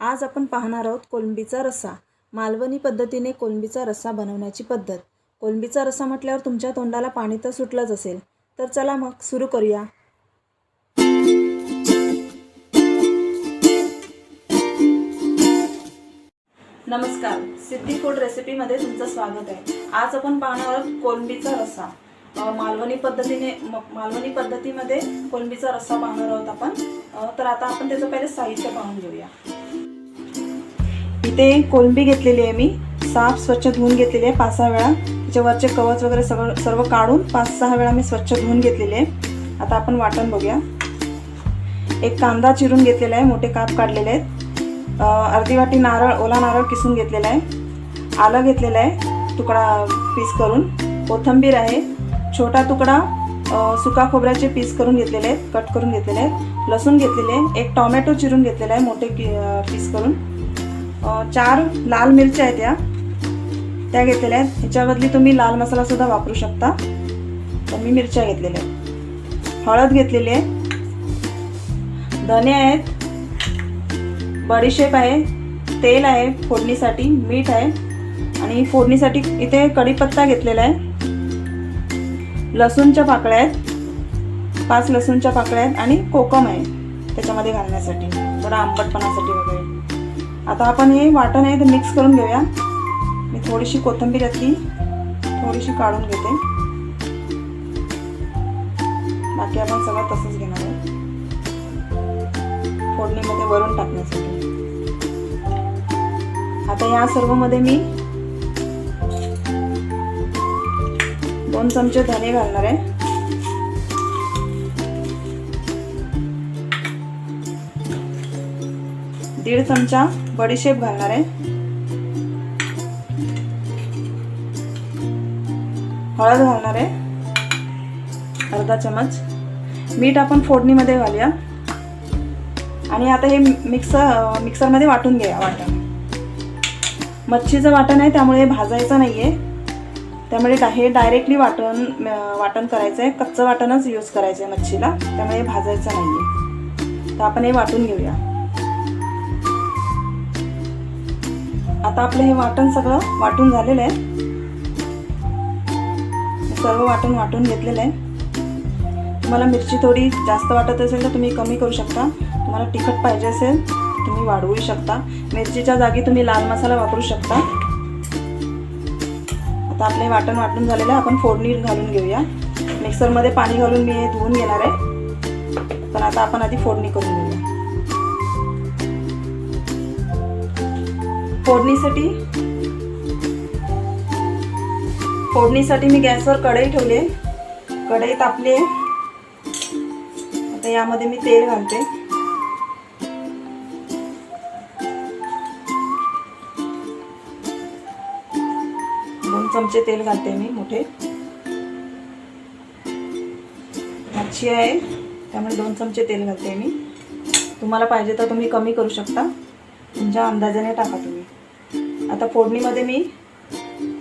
आज आपण पाहणार आहोत कोलंबीचा रस्सा मालवणी पद्धतीने कोलंबीचा रस्सा बनवण्याची पद्धत. कोलंबीचा रस्सा म्हटल्यावर तुमच्या तोंडाला पाणी तर सुटलंच असेल. तर चला मग सुरू करूया. नमस्कार. सिद्धी फूड रेसिपीमध्ये तुमचं स्वागत आहे. आज आपण पाहणार आहोत कोलंबीचा रस्सा मालवणी पद्धतीने मालवणी पद्धतीमध्ये कोलंबीचा रस्सा पाहणार आहोत आपण. तर आता आपण त्याचं पहिले साहित्य पाहून घेऊया. इथे कोलंबी घेतलेली आहे मी. साफ स्वच्छ धुवून घेतलेली आहे पाच सहा वेळा. त्याच्यावरचे कवच वगैरे सगळं सर्व काढून पाच सहा वेळा मी स्वच्छ धुवून घेतलेले आहे. आता आपण वाटण बघूया. एक कांदा चिरून घेतलेला आहे मोठे काप काढलेले आहेत. अर्धी वाटी नारळ ओला नारळ किसून घेतलेला आहे. आलं घेतलेलं आहे तुकडा पीस करून. कोथंबीर आहे छोटा तुकडा सुका खोबऱ्याचे पीस करून घेतलेले आहेत कट करून घेतलेले आहेत. लसूण घेतलेले आहे एक टॉमॅटो चिरून घेतलेला आहे मोठे पीस करून. चार लाल मिरच्या आहेत त्या त्या घेतलेल्या आहेत. ह्याच्याबदली तुम्ही लाल मसाला सुद्धा वापरू शकता. तर मी मिरच्या घेतलेल्या आहेत. हळद घेतलेली आहे. धने आहेत. बडीशेप आहे. तेल आहे फोडणीसाठी. मीठ आहे. आणि फोडणीसाठी इथे कढीपत्ता घेतलेला आहे. लसूणच्या पाकळ्या आहेत. पाच लसूणच्या पाकळ्या आहेत. आणि कोकम आहे त्याच्यामध्ये घालण्यासाठी. थोडा आंबटपणासाठी वगैरे. आता आपण हे वाटण आहे ते मिक्स करून घेऊया. मी थोडीशी कोथिंबीर यातली थोडीशी काढून घेते. बाकी आपण सगळं तसंच घेणार आहे फोडणीमध्ये वरून टाकण्यासाठी. आता या सर्वमध्ये मी दोन चमचे धने घालणार आहे. दीड चमचा बडीशेप घालणार आहे. हळद घालणार आहे. अर्धा चमच. मीठ आपण फोडणीमध्ये घालूया. आणि आता हे मिक्सर मिक्सरमध्ये वाटून घ्या वाटण. मच्छीचं वाटण आहे त्यामुळे भाजायचं नाही आहे त्यामुळे हे डायरेक्टली वाटण वाटण करायचं आहे कच्चं वाटणच यूज करायचं आहे मच्छीला. त्यामुळे भाजायचं नाही आहे तर आपण हे वाटून घेऊया. आता आपलं हे वाटण सगळं वाटून झालेलं आहे. सर्व वाटण वाटून घेतलेलं आहे. तुम्हाला मिरची थोडी जास्त वाटत असेल तर तुम्ही कमी करू शकता. तुम्हाला तिखट पाहिजे असेल तुम्ही वाढवू शकता. मिरचीच्या जागी तुम्ही लाल मसाला वापरू शकता. आता आपले वाटण वाटून झालेलं आहे. आपण फोडणी घालून घेऊया. मिक्सरमध्ये पाणी घालून मी हे धुवून घेणार आहे. पण आता आपण आधी फोडणी करून घेऊया. फोडणीसाठी? फोडणीसाठी मी गॅसवर कढई ठेवली आहे. कढई तापली आहे. आता यामध्ये मी तेल घालते. दोन चमचे तेल घालते मी मोठे. मच्छी आहे त्यामुळे दोन चमचे तेल घालते मी. तुम्हाला पाहिजे तर तुम्ही कमी करू शकता. तुमच्या अंदाजाने टाका तुम्ही. आता फोडणीमध्ये मी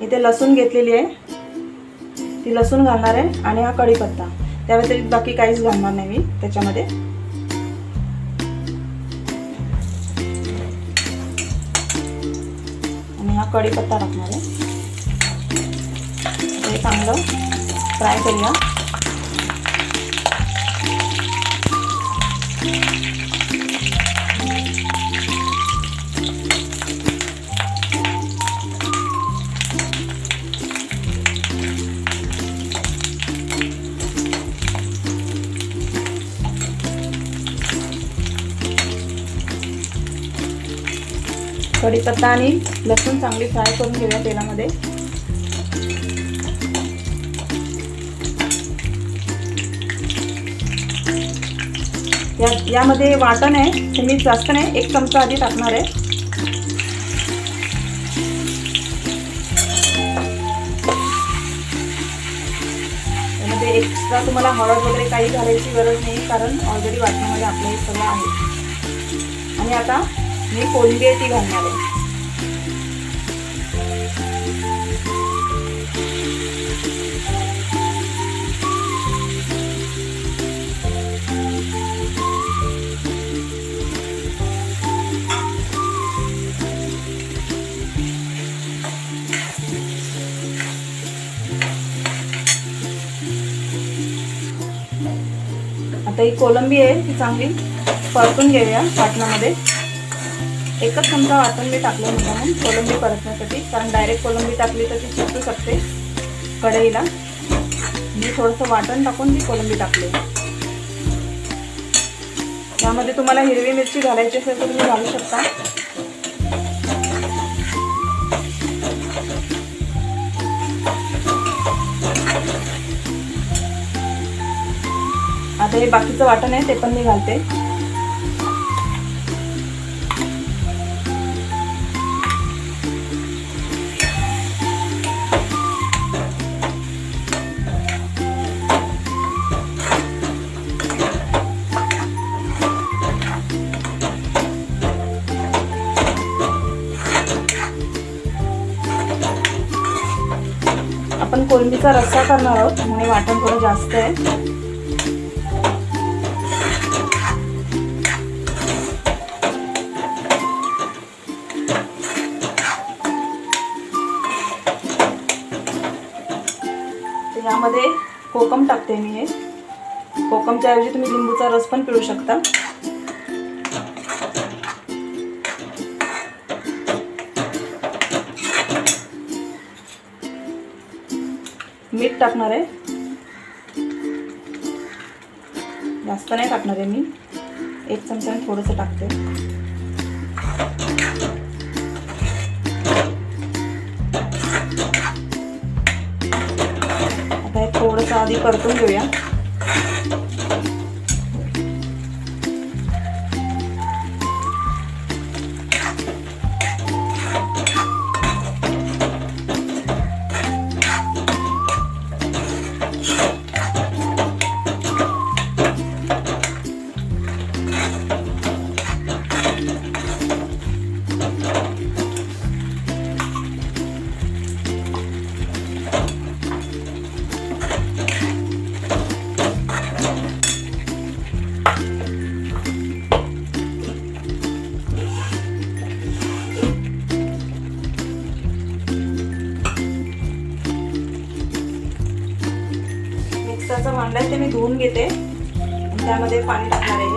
इथे लसूण घेतलेली आहे. ती लसूण घालणार आहे आणि हा कढीपत्ता. त्या व्यतिरिक्त बाकी काहीच घालणार नाही मी त्याच्यामध्ये. आणि हा कढीपत्ता टाकणार आहे. हे चांगलं फ्राय करूया. कढीपत्ता आणि लसूण चांगली फ्राय करून घेऊया तेलामध्ये. या यामध्ये वाटण आहे ते मी जास्त नाही एक चमचा आधी टाकणार आहे. यामध्ये एक्स्ट्रा तुम्हाला हळद वगैरे काही घालायची गरज नाही कारण ऑलरेडी वाटणामध्ये आपलं हे सगळं आहे. आणि आता मी कोलंबी आहे ती घालणार आहे. आता ही कोलंबी आहे ती चांगली परतून घेऊया पाटणामध्ये. एकच चमचा वाटण मी टाकलं होतं म्हणून कोलंबी परतण्यासाठी. कारण डायरेक्ट कोलंबी टाकली तर ती चिपटू शकते कढईला. मी थोडंसं वाटण टाकून ती कोलंबी टाकली. त्यामध्ये तुम्हाला हिरवी मिरची घालायची असेल तर तुम्ही घालू शकता. आता हे बाकीचं वाटण आहे ते पण मी घालते. कोथिंबीचा रस्सा करणार आहोत त्यामुळे वाटण थोडं जास्त आहे. यामध्ये कोकम टाकते मी हे. कोकमच्या ऐवजी तुम्ही लिंबूचा रस पण पिळू शकता. मीठ टाकणार आहे. जास्त नाही टाकणार आहे मी. एक चमच्याने थोडंसं टाकते. आता हे थोडंसं आधी परतून घेऊया. ऑनलाईन ते मी धुवून घेते. त्यामध्ये पाणी टाकणार आहे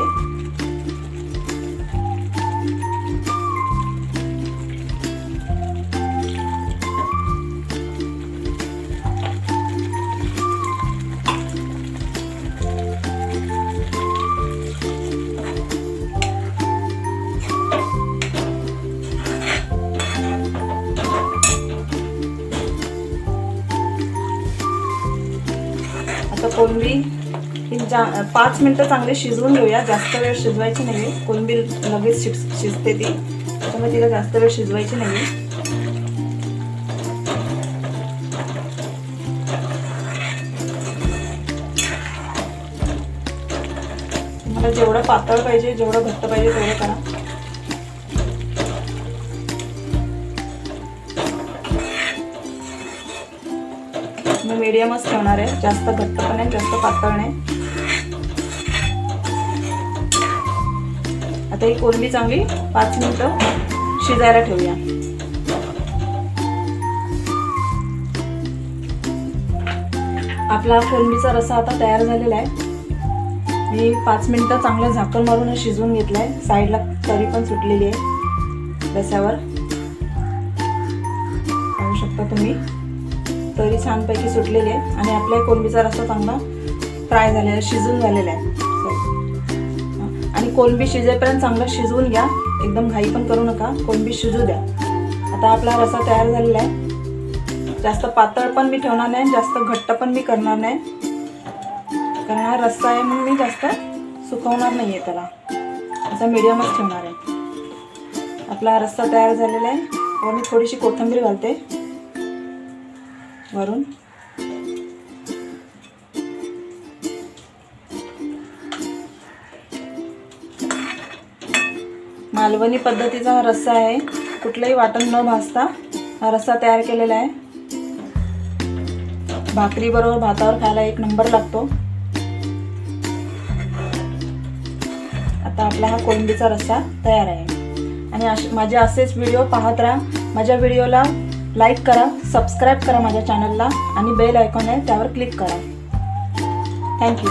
आता कोलंबी ही जा पाच मिनटं चांगले शिजवून घेऊया. जास्त वेळ शिजवायची नाही कोलंबी लगेच शिज शिजते ती. त्यामुळे तिला जास्त वेळ शिजवायची नाही मला जेवढं पातळ पाहिजे जेवढं घट्ट पाहिजे तेवढं करा. मीडियमच ठेवणार आहे. जास्त घट्ट पण नाही जास्त पातळ नाही आता ही कोलंबी चांगली पाच मिनटं शिजायला ठेवूया. आपला कोलंबीचा रसा आता तयार झालेला आहे. मी पाच मिनटं चांगलं झाकण मारून शिजवून घेतलं आहे साईडला तरी पण सुटलेली आहे रस्यावर. पाहू शकता तुम्ही. तरी छानपैकी सुटलेली आहे. आणि आपल्या कोलंबीचा रस्सा चांगला फ्राय झालेला आहे शिजून झालेला आहे. आणि कोलंबी शिजेपर्यंत चांगलं शिजवून घ्या. एकदम घाई पण करू नका. कोलंबी शिजू द्या. आता आपला रस्सा तयार झालेला आहे. जास्त पातळ पण मी ठेवणार नाही. जास्त घट्ट पण मी करणार नाही. कारण हा रस्सा आहे म्हणून मी जास्त सुकवणार नाही आहे त्याला. असा मीडियमच ठेवणार आहे. आपला रस्सा तयार झालेला आहे. व मी थोडीशी कोथिंबीर घालते. वरून. मालवणी पद्धतीचा हा रस्सा आहे. कुठलंही वाटण न भाजता हा रस्सा तयार केलेला आहे. भाकरीबरोबर भातावर खायला एक नंबर लागतो. आता आपला हा कोळंबीचा रस्सा तयार आहे. आणि अश माझे असेच व्हिडिओ पाहत राहा. माझ्या व्हिडिओला लाईक करा सबस्क्राईब करा माझ्या चॅनलला आणि बेल आयकॉन आहे त्यावर क्लिक करा. थँक्यू